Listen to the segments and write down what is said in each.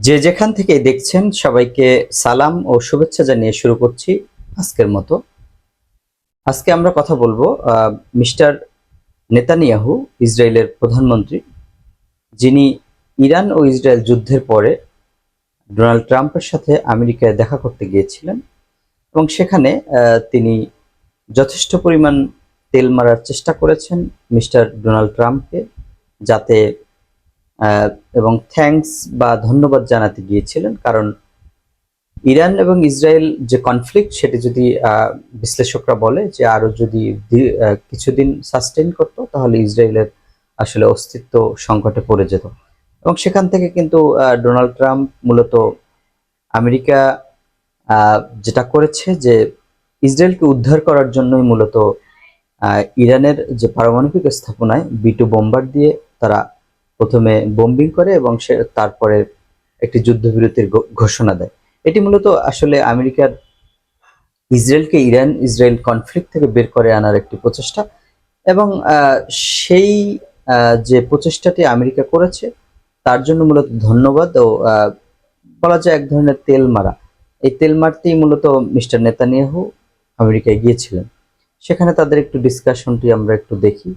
যে যেখান থেকে দেখছেন, সবাইকে সালাম ও শুভেচ্ছা জানিয়ে শুরু করছি আজকের মতো। আজকে আমরা কথা বলব মিস্টার নেতানিয়াহু, ইসরায়েলের প্রধানমন্ত্রী, যিনি ইরান ও ইসরায়েল যুদ্ধের পরে ডোনাল্ড ট্রাম্পের সাথে আমেরিকায় দেখা করতে গিয়েছিলেন এবং সেখানে তিনি যথেষ্ট পরিমাণ তেল মারার চেষ্টা করেছেন মিস্টার ডোনাল্ড ট্রাম্পকে, যাতে এবং থ্যাঙ্কস বা ধন্যবাদ জানাতে গিয়েছিলেন, কারণ ইরান এবং ইসরায়েল যে কনফ্লিক্ট সেটি যদি বিশ্লেষকরা বলে যে আরও যদি কিছুদিন সাস্টেন করতো, তাহলে ইসরায়েলের আসলে অস্তিত্ব সংকটে পড়ে যেত। এবং সেখান থেকে কিন্তু ডোনাল্ড ট্রাম্প মূলত আমেরিকা যেটা করেছে যে ইসরায়েলকে উদ্ধার করার জন্যই মূলত ইরানের যে পারমাণবিক স্থাপনায় বিটু বোম্বার দিয়ে তারা প্রথমে বোম্বিং করে এবং সে তারপরে একটি যুদ্ধবিরতির ঘোষণা দেয়। এটি মূলত আসলে আমেরিকার ইসরায়েলকে ইরান ইসরায়েল কনফ্লিক্ট থেকে বের করে আনার একটি প্রচেষ্টা এবং সেই যে প্রচেষ্টাটি আমেরিকা করেছে, তার জন্য মূলত ধন্যবাদ ও বলা যায় এক ধরনের তেল মারা এই তেল মারতেই মূলত মিস্টার নেতানিয়াহু আমেরিকায় গিয়েছিলেন। সেখানে তাদের একটু ডিসকাশনটি আমরা একটু দেখি।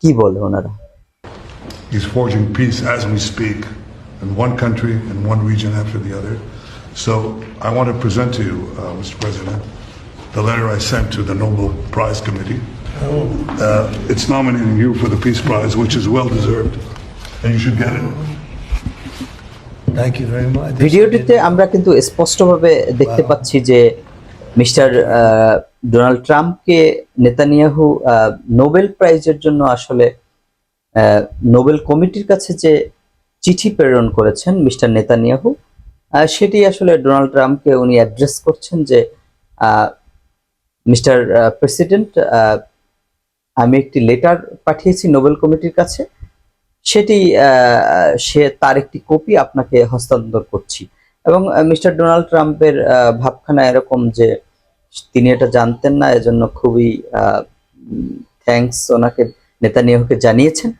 কি বলে ওনারা? He's forging peace as we speak in one country and one region after the other. So I want to present to you, uh, Mr. President, the letter I sent to the Nobel Prize Committee. Uh, it's nominating you for the Peace Prize, which is well deserved, and you should get it. Thank you very much. ভিডিওটিতে আমরা কিন্তু স্পষ্টভাবে দেখতে পাচ্ছি যে mister আহ, Donald ট্রাম্পকে Netanyahu আহ, Nobel প্রাইজের জন্য আসলে আহ, নোবেল কমিটির কাছে যে চিঠি প্রেরণ করেছেন মিস্টার নেতানিয়াহু সেটি আসলে ডোনাল্ড ট্রাম্পকে উনি অ্যাড্রেস করছেন যে মিস্টার প্রেসিডেন্ট আমি একটি লেটার পাঠিয়েছি নোবেল কমিটির কাছে। সেটি সে তার একটি কপি আপনাকে হস্তান্তর করছি। এবং মিস্টার ডোনাল্ড ট্রাম্পের ভাবখানা এরকম যে তিনি এটা জানতেন না, এজন্য খুবই থ্যাঙ্কস ওনাকে নেতানিয়াহুকে জানিয়েছেন।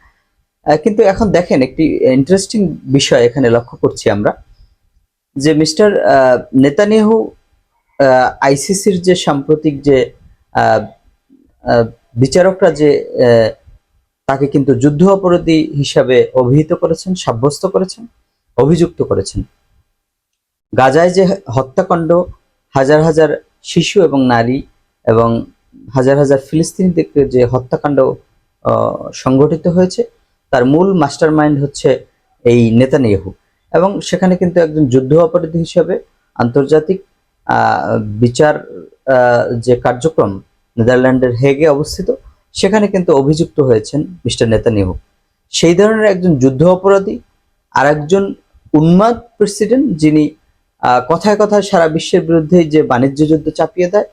কিন্তু এখন দেখেন একটি ইন্টারেস্টিং বিষয় এখানে লক্ষ্য করছি আমরা, যে মিস্টার নেতানিয়াহু আইসিসির যে সাম্প্রতিক যে বিচারকরা যে তাকে কিন্তু যুদ্ধ অপরাধী হিসাবে অভিহিত করেছেন, সাব্যস্ত করেছেন, অভিযুক্ত করেছেন। গাজায় যে হত্যাকাণ্ড, হাজার হাজার শিশু এবং নারী এবং হাজার হাজার ফিলিস্তিনিদেরকে যে হত্যাকাণ্ড সংঘটিত হয়েছে। তার মূল মাস্টার মাইন্ড হচ্ছে এই নেতানিয়াহু। এবং সেখানে কিন্তু একজন যুদ্ধ অপরাধী হিসাবে আন্তর্জাতিক বিচার যে কার্যক্রম নেদারল্যান্ডের হেগে অবস্থিত, সেখানে কিন্তু অভিযুক্ত হয়েছেন মিস্টার নেতানিয়াহু। সেই ধরনের একজন যুদ্ধ অপরাধী আর একজন উন্মাদ প্রেসিডেন্ট যিনি কথায় কথায় সারা বিশ্বের বিরুদ্ধে যে বাণিজ্য যুদ্ধ চাপিয়ে দেয়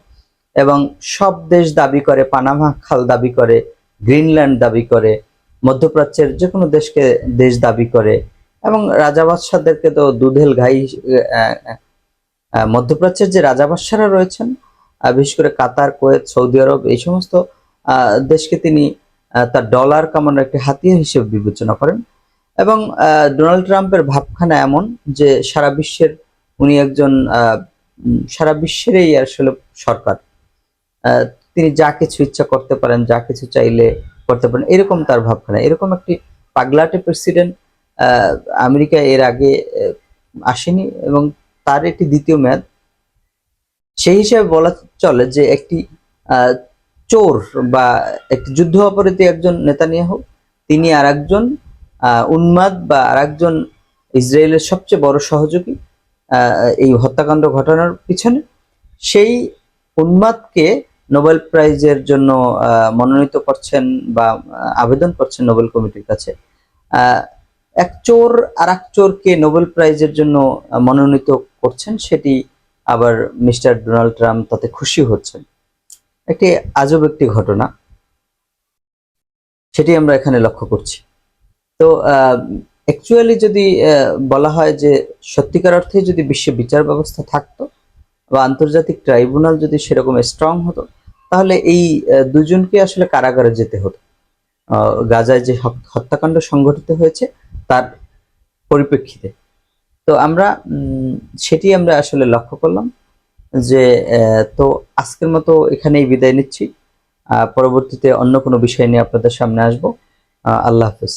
এবং সব দেশ দাবি করে, পানামা খাল দাবি করে গ্রিনল্যান্ড দাবি করে, মধ্যপ্রাচ্যের যে কোনো দেশকে, দেশ দাবি করে, এবং রাজা বাদশাদেরকে তো দুধেল ঘাই মধ্যপ্রাচ্যের যে রাজা বাদশারা রয়েছেন বিশেষ করে কাতার, কোয়েত, সৌদি আরব, এই সমস্ত দেশকে তিনি তার ডলার কামানোর একটি হাতিয়ার হিসেবে বিবেচনা করেন। এবং ডোনাল্ড ট্রাম্পের ভাবখানা এমন যে সারা বিশ্বের, উনি একজন সারা বিশ্বেরই আসলে সরকার। তিনি যা কিছু ইচ্ছা করতে পারেন, যা কিছু চাইলে করতে পারেন, এরকম তার ভাবখানা। এরকম একটি পাগলাটে প্রেসিডেন্ট আমেরিকা এর আগে আসেনি এবং তার একটি দ্বিতীয় মেয়াদ। সেই হিসাবে বলা চলে যে একটি চোর বা একটি যুদ্ধ অপরাধী একজন নেতানিয়াহু, তিনি আর একজন উন্মাদ বা আর একজন ইসরায়েলের সবচেয়ে বড় সহযোগী এই হত্যাকাণ্ড ঘটানোর পিছনে। সেই উন্মাদকে নোবেল প্রাইজের জন্য মনোনীত করছেন বা আবেদন করছেন নোবেল কমিটির কাছে। এক চোর আর এক চোরকে নোবেল প্রাইজের জন্য মনোনীত করছেন, সেটি আবার মিস্টার ডোনাল্ড ট্রাম্প তাতে খুশি হচ্ছেন। একটি আজব একটি ঘটনা। সেটি আমরা এখানে লক্ষ্য করছি। তো অ্যাকচুয়ালি যদি বলা হয় যে সত্যিকার অর্থে যদি বিশ্বে বিচার ব্যবস্থা থাকতো বা আন্তর্জাতিক ট্রাইব্যুনাল যদি সেরকম স্ট্রং হতো, তাহলে এই দুজনকে আসলে কারাগারে যেতে হতো। গাজায় যে হত্যাকাণ্ড সংঘটিত হয়েছে, তার পরিপ্রেক্ষিতে। তো আমরা সেটি আমরা আসলে লক্ষ্য করলাম যে তো আজকের মতো এখানেই বিদায় নিচ্ছি। পরবর্তীতে অন্য কোনো বিষয় নিয়ে আপনাদের সামনে আসব। আল্লাহ হাফেজ।